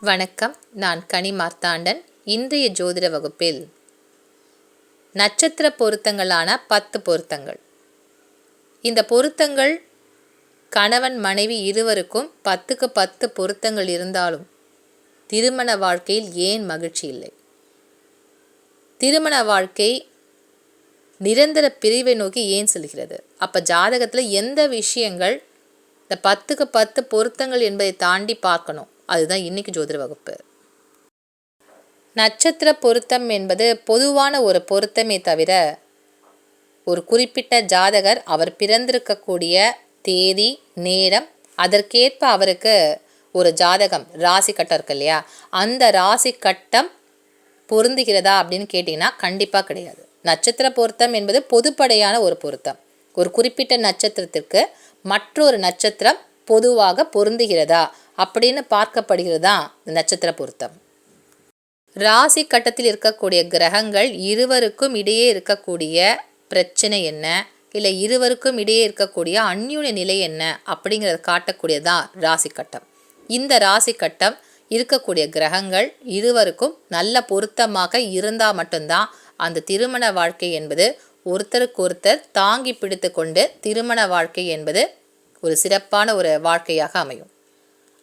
வணக்கம். நான் கனி மார்த்தாண்டன் இன்றைய ஜோதிட வகுப்பில். நட்சத்திர பொருத்தங்களான பத்து பொருத்தங்கள். இந்த பொருத்தங்கள் கணவன் மனைவி இருவருக்கும் பத்துக்கு பத்து பொருத்தங்கள் இருந்தாலும் திருமண வாழ்க்கையில் ஏன் மகிழ்ச்சி இல்லை? திருமண வாழ்க்கை நிரந்தர பிரிவை நோக்கி ஏன் செல்கிறது? அப்போ ஜாதகத்தில் எந்த விஷயங்கள் இந்த பத்துக்கு பத்து பொருத்தங்கள் என்பதை தாண்டி பார்க்கணும். அதுதான் இன்னைக்கு ஜோதிட வகுப்பு. நட்சத்திர பொருத்தம் என்பது பொதுவான ஒரு பொருத்தமே தவிர ஒரு குறிப்பிட்ட ஜாதகர் அவர் பிறந்திருக்கக்கூடிய தேதி நேரம் அதற்கேற்ப அவருக்கு ஒரு ஜாதகம் ராசி கட்டம் இருக்கு இல்லையா? அந்த ராசி கட்டம் பொருந்துகிறதா அப்படின்னு கேட்டிங்கன்னா கண்டிப்பாக கிடையாது. நட்சத்திர பொருத்தம் என்பது பொதுப்படையான ஒரு பொருத்தம். ஒரு குறிப்பிட்ட நட்சத்திரத்திற்கு மற்றொரு நட்சத்திரம் பொதுவாக பொருந்துகிறதா அப்படின்னு பார்க்கப்படுகிறது தான் நட்சத்திர பொருத்தம். ராசி கட்டத்தில் இருக்கக்கூடிய கிரகங்கள் இருவருக்கும் இடையே இருக்கக்கூடிய பிரச்சனை என்ன? இல்லை இருவருக்கும் இடையே இருக்கக்கூடிய அந்யுன நிலை என்ன? அப்படிங்கிறத காட்டக்கூடியதான் ராசி கட்டம். இந்த ராசி கட்டம் இருக்கக்கூடிய கிரகங்கள் இருவருக்கும் நல்ல பொருத்தமாக இருந்தால் மட்டும்தான் அந்த திருமண வாழ்க்கை என்பது ஒருத்தருக்கு ஒருத்தர் தாங்கி பிடித்து கொண்டு திருமண வாழ்க்கை என்பது ஒரு சிறப்பான ஒரு வாழ்க்கையாக அமையும்.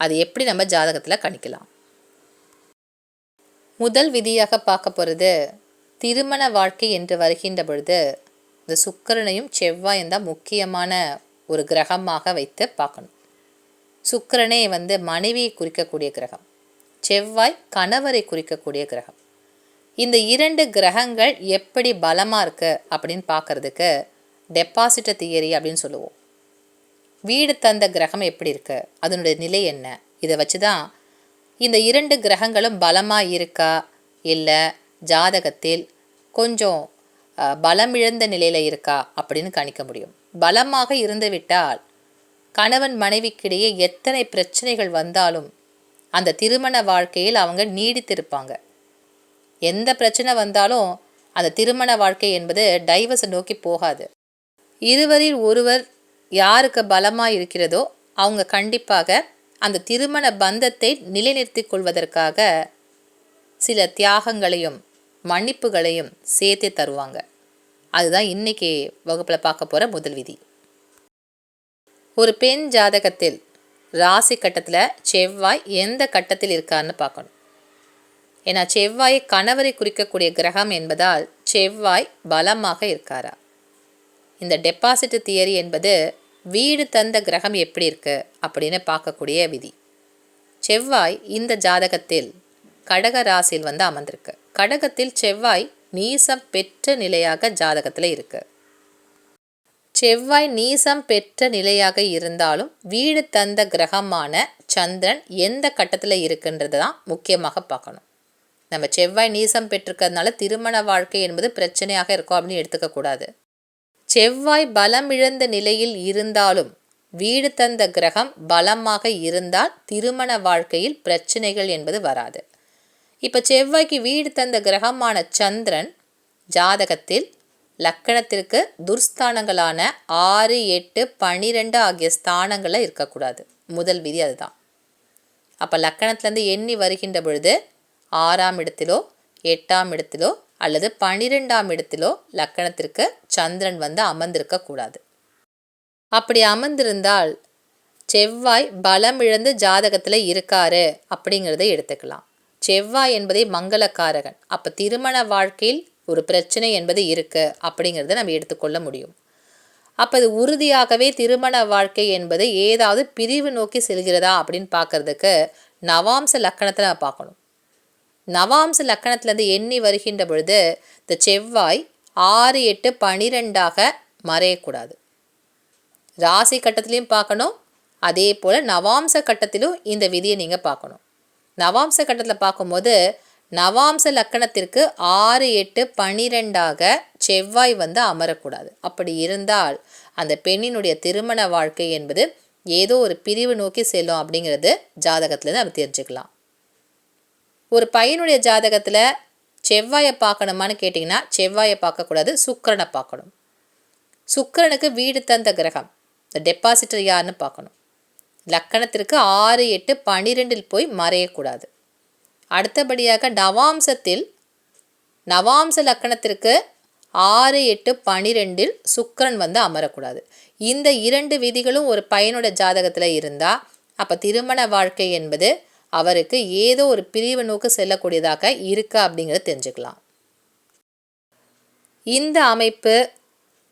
அது எப்படி நம்ம ஜாதகத்தில் கணிக்கலாம்? முதல் விதியாக பார்க்க போகிறது திருமண வாழ்க்கை என்று வருகின்ற பொழுது இந்த சுக்கரனையும் செவ்வாயும் தான் முக்கியமான ஒரு கிரகமாக வைத்து பார்க்கணும். சுக்கரனே வந்து மனைவியை குறிக்கக்கூடிய கிரகம் செவ்வாய் கணவரை குறிக்கக்கூடிய கிரகம். இந்த இரண்டு கிரகங்கள் எப்படி பலமாக இருக்குது அப்படின்னு பார்க்குறதுக்கு டெபாசிட்ட தியரி அப்படின்னு சொல்லுவோம். வீடு தந்த கிரகம் எப்படி இருக்கு? அதனுடைய நிலை என்ன? இதை வச்சு தான் இந்த இரண்டு கிரகங்களும் பலமாக இருக்கா? இல்லை ஜாதகத்தில் கொஞ்சம் பலமிழந்த நிலையில் இருக்கா? அப்படின்னு கணிக்க முடியும். பலமாக இருந்துவிட்டால் கணவன் மனைவிக்கிடையே எத்தனை பிரச்சனைகள் வந்தாலும் அந்த திருமண வாழ்க்கையில் அவங்க நீடித்திருப்பாங்க. எந்த பிரச்சனை வந்தாலும் அந்த திருமண வாழ்க்கை என்பது டைவர்ஸை நோக்கி போகாது. இருவரில் ஒருவர் யாருக்கு பலமாக இருக்கிறதோ அவங்க கண்டிப்பாக அந்த திருமண பந்தத்தை நிலைநிறுத்தி கொள்வதற்காக சில தியாகங்களையும் மன்னிப்புகளையும் சேர்த்து தருவாங்க. அதுதான் இன்னைக்கு வகுப்பில் பார்க்க போகிற முதல் விதி. ஒரு பெண் ஜாதகத்தில் ராசி கட்டத்தில் செவ்வாய் எந்த கட்டத்தில் இருக்கார்னு பார்க்கணும். ஏன்னா செவ்வாய் கணவரை குறிக்கக்கூடிய கிரகம் என்பதால் செவ்வாய் பலமாக இருக்காரா? இந்த டெபாசிட் தியரி என்பது வீடு தந்த கிரகம் எப்படி இருக்கு அப்படின்னு பார்க்கக்கூடிய விதி. செவ்வாய் இந்த ஜாதகத்தில் கடக ராசியில் வந்து அமர்ந்திருக்கு. கடகத்தில் செவ்வாய் நீசம் பெற்ற நிலையாக ஜாதகத்தில் இருக்கு. செவ்வாய் நீசம் பெற்ற நிலையாக இருந்தாலும் வீடு தந்த கிரகமான சந்திரன் எந்த கட்டத்தில் இருக்குன்றது தான் முக்கியமாக பார்க்கணும். நம்ம செவ்வாய் நீசம் பெற்றிருக்கிறதுனால திருமண வாழ்க்கை என்பது பிரச்சனையாக இருக்கும் அப்படின்னு எடுத்துக்கக்கூடாது செவ்வாய் பலமிழந்த நிலையில் இருந்தாலும் வீடு தந்த கிரகம் பலமாக இருந்தால் திருமண வாழ்க்கையில் பிரச்சனைகள் என்பது வராது. இப்போ செவ்வாய்க்கு வீடு தந்த கிரகமான சந்திரன் ஜாதகத்தில் லக்கணத்திற்கு துர்ஸ்தானங்களான ஆறு எட்டு பனிரெண்டு ஆகிய ஸ்தானங்களில் இருக்கக்கூடாது. முதல் விதி அதுதான். அப்போ லக்கணத்துலேருந்து எண்ணி வருகின்ற பொழுது ஆறாம் இடத்திலோ எட்டாம் இடத்திலோ அல்லது பனிரெண்டாம் இடத்திலோ லக்கணத்திற்கு சந்திரன் வந்து அமர்ந்திருக்க கூடாது. அப்படி அமர்ந்திருந்தால் செவ்வாய் பலம் இழந்து ஜாதகத்தில் இருக்காரு அப்படிங்கிறத எடுத்துக்கலாம். செவ்வாய் என்பதை மங்களக்காரகன். அப்போ திருமண வாழ்க்கையில் ஒரு பிரச்சனை என்பது இருக்கு அப்படிங்கிறத நம்ம எடுத்துக்கொள்ள முடியும். அப்போ இது உறுதியாகவே திருமண வாழ்க்கை என்பது ஏதாவது பிரிவு நோக்கி செல்கிறதா அப்படின்னு பார்க்கறதுக்கு நவாம்ச லக்கணத்தை நம்ம பார்க்கணும். நவாம்ச லக்கணத்திலேருந்து எண்ணி வருகின்ற பொழுது இந்த செவ்வாய் ஆறு எட்டு பனிரெண்டாக மறையக்கூடாது. ராசி கட்டத்திலையும் பார்க்கணும். அதே போல் நவாம்ச கட்டத்திலும் இந்த விதியை நீங்கள் பார்க்கணும். நவாம்ச கட்டத்தில் பார்க்கும்போது நவாம்ச லக்கணத்திற்கு ஆறு எட்டு பனிரெண்டாக செவ்வாய் வந்து அமரக்கூடாது. அப்படி இருந்தால் அந்த பெண்ணினுடைய திருமண வாழ்க்கை என்பது ஏதோ ஒரு பிரிவு நோக்கி செல்லும் அப்படிங்கிறது ஜாதகத்துலேருந்து நம்ம தெரிஞ்சுக்கலாம். ஒரு பையனுடைய ஜாதகத்தில் செவ்வாயை பார்க்கணுமான்னு கேட்டிங்கன்னா செவ்வாயை பார்க்கக்கூடாது சுக்கரனை பார்க்கணும். சுக்கரனுக்கு வீடு தந்த கிரகம் இந்த டெபாசிட்டர் யாருன்னு பார்க்கணும். லக்கணத்திற்கு ஆறு எட்டு பன்னிரெண்டில் போய் மறையக்கூடாது. அடுத்தபடியாக நவாம்சத்தில் நவாம்ச லக்கணத்திற்கு ஆறு எட்டு பனிரெண்டில் சுக்கரன் வந்து அமரக்கூடாது. இந்த இரண்டு விதிகளும் ஒரு பையனோட ஜாதகத்தில் இருந்தால் அப்போ திருமண வாழ்க்கை என்பது அவருக்கு ஏதோ ஒரு பிரிவு நோக்கு செல்லக்கூடியதாக இருக்கா அப்படிங்கிறத தெரிஞ்சுக்கலாம். இந்த அமைப்பு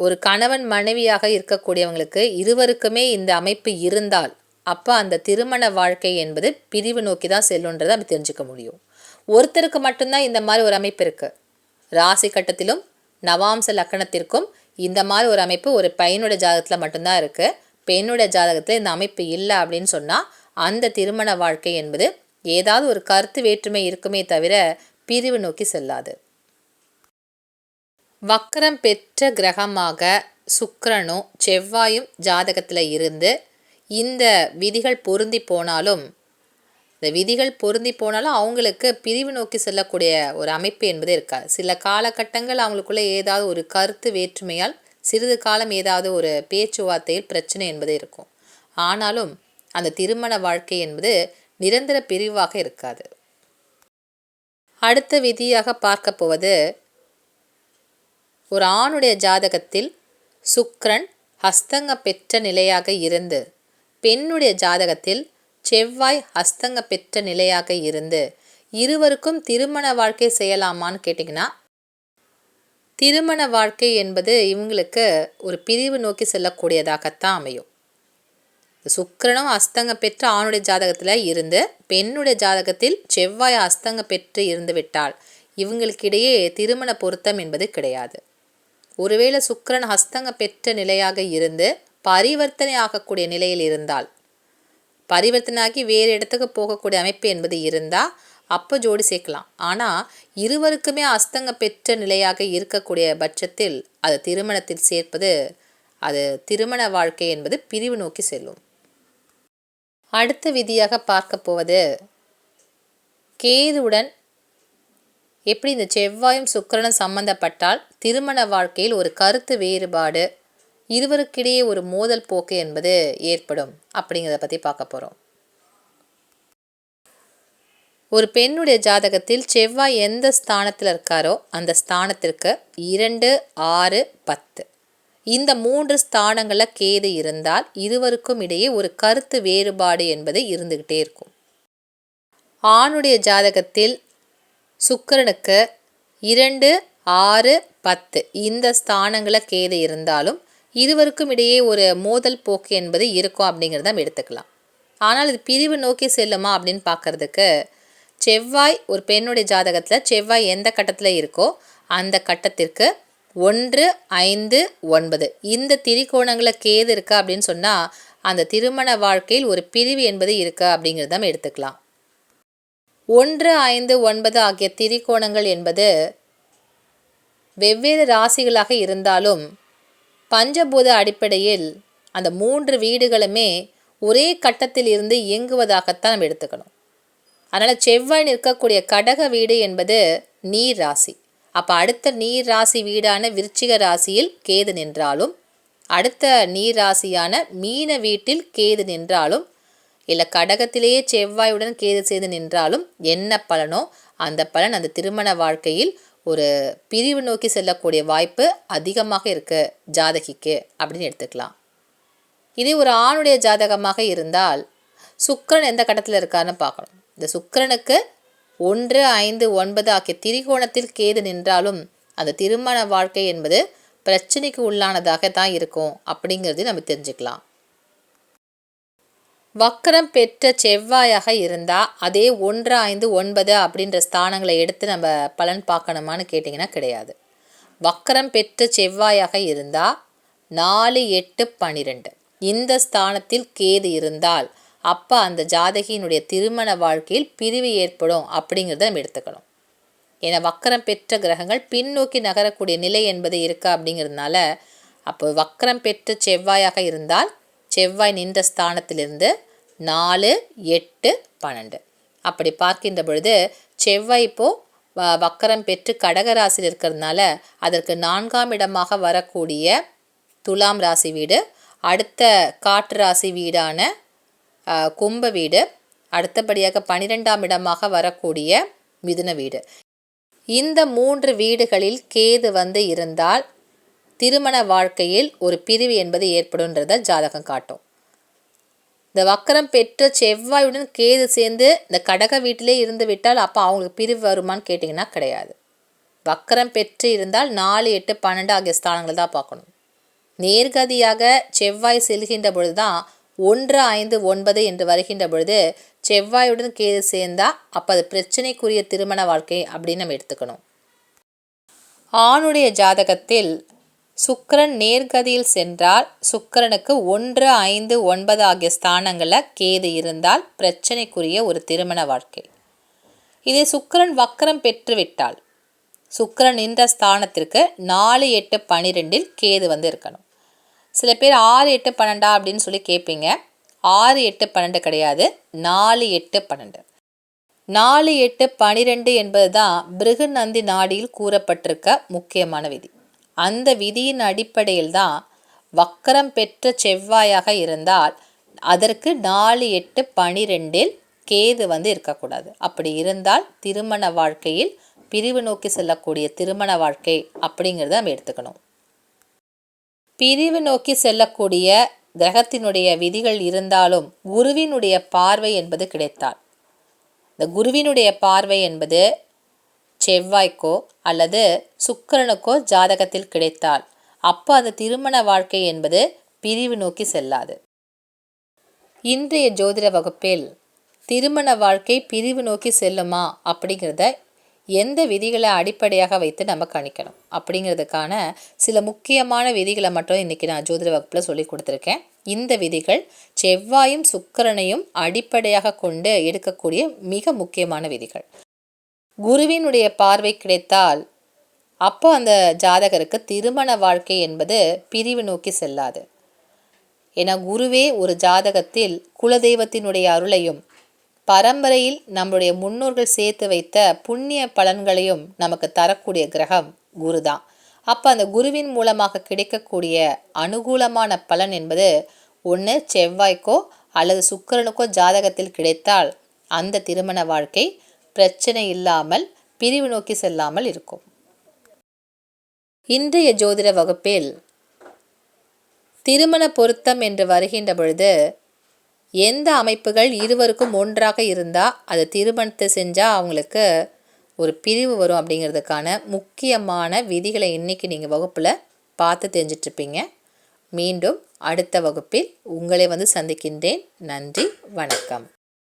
ஒரு கணவன் மனைவியாக இருக்கக்கூடியவங்களுக்கு இருவருக்குமே இந்த அமைப்பு இருந்தால் அப்போ அந்த திருமண வாழ்க்கை என்பது பிரிவு நோக்கி தான் செல்லுன்றதை அப்படி தெரிஞ்சுக்க முடியும். ஒருத்தருக்கு மட்டும்தான் இந்த மாதிரி ஒரு அமைப்பு இருக்குது ராசி கட்டத்திலும் நவாம்ச லக்கணத்திற்கும் இந்த மாதிரி ஒரு அமைப்பு ஒரு பையனுடைய ஜாதகத்தில் மட்டும்தான் இருக்குது பெண்ணுடைய ஜாதகத்தில் இந்த அமைப்பு இல்லை அப்படின்னு சொன்னால் அந்த திருமண வாழ்க்கை என்பது ஏதாவது ஒரு கருத்து வேற்றுமை இருக்குமே தவிர பிரிவு நோக்கி செல்லாது. வக்கரம் பெற்ற கிரகமாக சுக்கரனும் செவ்வாயும் ஜாதகத்தில் இருந்து இந்த விதிகள் பொருந்தி போனாலும் இந்த விதிகள் பொருந்தி போனாலும் அவங்களுக்கு பிரிவு நோக்கி செல்லக்கூடிய ஒரு அமைப்பு என்பது இருக்காது. சில காலகட்டங்கள் அவங்களுக்குள்ளே ஏதாவது ஒரு கருத்து வேற்றுமையால் சிறிது காலம் ஏதாவது ஒரு பேச்சுவார்த்தையில் பிரச்சனை என்பது இருக்கும். ஆனாலும் அந்த திருமண வாழ்க்கை என்பது நிரந்தர பிரிவாக இருக்காது. அடுத்த விதியாக பார்க்க போவது ஒரு ஆணுடைய ஜாதகத்தில் சுக்ரன் ஹஸ்தங்க பெற்ற நிலையாக இருந்து பெண்ணுடைய ஜாதகத்தில் செவ்வாய் ஹஸ்தங்க பெற்ற நிலையாக இருந்து இருவருக்கும் திருமண வாழ்க்கை செய்யலாமான்னு கேட்டிங்கன்னா திருமண வாழ்க்கை என்பது இவங்களுக்கு ஒரு பிரிவு நோக்கி செல்லக்கூடியதாகத்தான் அமையும். சுக்கரனும் அஸ்தங்க பெற்ற ஆணுடைய ஜாதகத்தில் இருந்து பெண்ணுடைய ஜாதகத்தில் செவ்வாய் அஸ்தங்க பெற்று இருந்து விட்டால் இவங்களுக்கிடையே திருமண பொருத்தம் என்பது கிடையாது. ஒருவேளை சுக்கரன் ஹஸ்தங்க பெற்ற நிலையாக இருந்து பரிவர்த்தனை ஆகக்கூடிய நிலையில் இருந்தால் பரிவர்த்தனாகி வேறு இடத்துக்கு போகக்கூடிய அமைப்பு என்பது இருந்தால் அப்போ ஜோடி சேர்க்கலாம். ஆனால் இருவருக்குமே அஸ்தங்க பெற்ற நிலையாக இருக்கக்கூடிய பட்சத்தில் அது திருமணத்தில் சேர்ப்பது அது திருமண வாழ்க்கை என்பது பிரிவு நோக்கி செல்லும். அடுத்த விதியாக பார்க்க போவது. கேதுவுடன் எப்படி இந்த செவ்வாயும் சுக்கரனும் சம்பந்தப்பட்டால் திருமண வாழ்க்கையில் ஒரு கருத்து வேறுபாடு இருவருக்கிடையே ஒரு மோதல் போக்கு என்பது ஏற்படும். அப்படிங்கிறத பற்றி பார்க்க போகிறோம் ஒரு பெண்ணுடைய ஜாதகத்தில் செவ்வாய் எந்த ஸ்தானத்தில் இருக்காரோ அந்த ஸ்தானத்திற்கு இரண்டு ஆறு பத்து. இந்த மூன்று ஸ்தானங்களில் கேது இருந்தால் இருவருக்கும் இடையே ஒரு கருத்து வேறுபாடு என்பது இருந்துக்கிட்டே இருக்கும். ஆணுடைய ஜாதகத்தில் சுக்கரனுக்கு இரண்டு ஆறு பத்து இந்த ஸ்தானங்களில் கேது இருந்தாலும் இருவருக்கும் இடையே ஒரு மோதல் போக்கு என்பது இருக்கும் அப்படிங்கிறத நம்ம எடுத்துக்கலாம். ஆனால் இது பிரிவு நோக்கி செல்லுமா அப்படின்னு பார்க்குறதுக்கு செவ்வாய் ஒரு பெண்ணுடைய ஜாதகத்தில் செவ்வாய் எந்த கட்டத்தில் இருக்கோ அந்த கட்டத்திற்கு ஒன்று ஐந்து ஒன்பது. இந்த திரிகோணங்களில் கேது இருக்கா அப்படின்னு சொன்னால் அந்த திருமண வாழ்க்கையில் ஒரு பிரிவு என்பது இருக்கா அப்படிங்கிறத நம்ம எடுத்துக்கலாம். ஒன்று ஐந்து ஒன்பது ஆகிய திரிகோணங்கள் என்பது வெவ்வேறு ராசிகளாக இருந்தாலும் பஞ்சபூத அடிப்படையில் அந்த மூன்று வீடுகளுமே ஒரே கட்டத்தில் இருந்து இயங்குவதாகத்தான் நம்ம எடுத்துக்கணும். அதனால் செவ்வாய் நிற்கக்கூடிய கடக வீடு என்பது நீர் ராசி. அப்போ அடுத்த நீர் ராசி வீடான விருச்சிக ராசியில் கேது நின்றாலும் அடுத்த நீர் ராசியான மீன வீட்டில் கேது நின்றாலும் இல்லை கடகத்திலேயே செவ்வாயுடன் கேது செய்து நின்றாலும் என்ன பலனோ அந்த பலன் அந்த திருமண வாழ்க்கையில் ஒரு பிரிவு நோக்கி செல்லக்கூடிய வாய்ப்பு அதிகமாக இருக்குது ஜாதகிக்கு அப்படின்னு எடுத்துக்கலாம். இதே ஒரு ஆணுடைய ஜாதகமாக இருந்தால் சுக்கரன் எந்த கட்டத்தில் இருக்காருன்னு பார்க்கணும். இந்த சுக்கரனுக்கு ஒன்று ஐந்து ஒன்பது ஆகிய திரிகோணத்தில் கேது நின்றாலும் அந்த திருமண வாழ்க்கை என்பது பிரச்சனைக்கு உள்ளானதாக தான் இருக்கும். அப்படிங்கிறது நம்ம தெரிஞ்சுக்கலாம். வக்கரம் பெற்ற செவ்வாயாக இருந்தால் அதே ஒன்று ஐந்து ஒன்பது அப்படின்ற ஸ்தானங்களை எடுத்து நம்ம பலன் பார்க்கணுமான்னு கேட்டிங்கன்னா கிடையாது. வக்கரம் பெற்ற செவ்வாயாக இருந்தால் நாலு எட்டு பன்னிரெண்டு இந்த ஸ்தானத்தில் கேது இருந்தால் அப்போ அந்த ஜாதகியினுடைய திருமண வாழ்க்கையில் பிரிவு ஏற்படும் அப்படிங்கிறத நம்ம எடுத்துக்கணும். ஏன்னா வக்கரம் பெற்ற கிரகங்கள் பின்னோக்கி நகரக்கூடிய நிலை என்பது இருக்கா அப்படிங்கிறதுனால அப்போ வக்கரம் பெற்ற செவ்வாயாக இருந்தால் செவ்வாய் நின்ற ஸ்தானத்திலிருந்து நாலு எட்டு பன்னெண்டு. அப்படி பார்க்கின்ற பொழுது செவ்வாய் இப்போது வக்கரம் பெற்று கடகராசியில் இருக்கிறதுனால அதற்கு நான்காம் இடமாக வரக்கூடிய துலாம் ராசி வீடு அடுத்த காற்று ராசி வீடான கும்ப வீடு அடுத்தபடியாக பனிரெண்டாம் இடமாக வரக்கூடிய மிதுன வீடு. இந்த மூன்று வீடுகளில் கேது வந்து இருந்தால் திருமண வாழ்க்கையில் ஒரு பிரிவு என்பது ஏற்படும்ன்றத ஜாதகம் காட்டும். இந்த வக்கரம் பெற்ற செவ்வாயுடன் கேது சேர்ந்து இந்த கடக வீட்டிலே இருந்து விட்டால் அப்போ அவங்களுக்கு பிரிவு வருமானு கேட்டிங்கன்னா கிடையாது. வக்கரம் பெற்று இருந்தால் நாலு எட்டு பன்னெண்டு ஆகிய ஸ்தானங்கள் தான் பார்க்கணும். நேர்கதியாக செவ்வாய் செல்கின்ற பொழுது தான் ஒன்று ஐந்து ஒன்பது என்று வருகின்ற பொழுது செவ்வாயுடன் கேது சேர்ந்தா அப்போ அது பிரச்சனைக்குரிய திருமண வாழ்க்கை அப்படின்னு நம்ம எடுத்துக்கணும். ஆணுடைய ஜாதகத்தில் சுக்கரன் நேர்கதியில் சென்றால் சுக்கரனுக்கு ஒன்று ஐந்து ஒன்பது ஆகிய ஸ்தானங்களில் கேது இருந்தால் பிரச்சனைக்குரிய ஒரு திருமண வாழ்க்கை. இதே சுக்கரன் வக்கரம் பெற்றுவிட்டால் சுக்கரன் நின்ற ஸ்தானத்திற்கு நாலு எட்டு பனிரெண்டில் கேது வந்து இருக்கணும். சில பேர் ஆறு எட்டு பன்னெண்டா அப்படின்னு சொல்லி கேட்பீங்க. ஆறு எட்டு பன்னெண்டு கிடையாது. நாலு எட்டு பன்னெண்டு. நாலு எட்டு பனிரெண்டு என்பது தான் பிருகுநந்தி நாடியில் கூறப்பட்டிருக்க முக்கியமான விதி. அந்த விதியின் அடிப்படையில் தான் வக்கரம் பெற்ற செவ்வாயாக இருந்தால் அதற்கு நாலு எட்டு பனிரெண்டில் கேது வந்து இருக்கக்கூடாது. அப்படி இருந்தால் திருமண வாழ்க்கையில் பிரிவு நோக்கி செல்லக்கூடிய திருமண வாழ்க்கை அப்படிங்கிறத நம்ம எடுத்துக்கணும். பிரிவு நோக்கி செல்லக்கூடிய கிரகத்தினுடைய விதிகள் இருந்தாலும் குருவினுடைய பார்வை என்பது கிடைத்தால். இந்த குருவினுடைய பார்வை என்பது செவ்வாய்க்கோ அல்லது சுக்கரனுக்கோ ஜாதகத்தில் கிடைத்தால் அப்போ அந்த திருமண வாழ்க்கை என்பது பிரிவு நோக்கி செல்லாது. இன்றைய ஜோதிட வகுப்பில் திருமண வாழ்க்கை பிரிவு நோக்கி செல்லுமா அப்படிங்கிறத எந்த விதிகளை அடிப்படையாக வைத்து நம்ம கணிக்கணும்? அப்படிங்கிறதுக்கான சில முக்கியமான விதிகளை மட்டும் இன்றைக்கி நான் ஜோதிட வகுப்பில் சொல்லி கொடுத்துருக்கேன். இந்த விதிகள் செவ்வாயும் சுக்கரனையும் அடிப்படையாக கொண்டு எடுக்கக்கூடிய மிக முக்கியமான விதிகள். குருவினுடைய பார்வை கிடைத்தால் அப்போ அந்த ஜாதகருக்கு திருமண வாழ்க்கை என்பது பிரிவு நோக்கி செல்லாது. ஏன்னா குருவே ஒரு ஜாதகத்தில் குலதெய்வத்தினுடைய அருளையும் பரம்பரையில் நம்முடைய முன்னோர்கள் சேர்த்து வைத்த புண்ணிய பலன்களையும் நமக்கு தரக்கூடிய கிரகம் குரு தான் அப்போ அந்த குருவின் மூலமாக கிடைக்கக்கூடிய அனுகூலமான பலன் என்பது ஒன்று செவ்வாய்க்கோ அல்லது சுக்கரனுக்கோ ஜாதகத்தில் கிடைத்தால் அந்த திருமண வாழ்க்கை பிரச்சனை இல்லாமல் பிரிவு நோக்கி செல்லாமல் இருக்கும். இன்றைய ஜோதிட வகுப்பில் திருமண பொருத்தம் என்று வருகின்ற பொழுது எந்த அமைப்புகள் இருவருக்கும் ஒன்றாக இருந்தால் அதை திருமணத்தை செஞ்சால் அவங்களுக்கு ஒரு பிரிவு வரும் அப்படிங்கிறதுக்கான முக்கியமான விதிகளை இன்றைக்கி நீங்கள் வகுப்பில் பார்த்து தெரிஞ்சிட்ருப்பீங்க. மீண்டும் அடுத்த வகுப்பில் உங்களை வந்து சந்திக்கின்றேன். நன்றி வணக்கம்.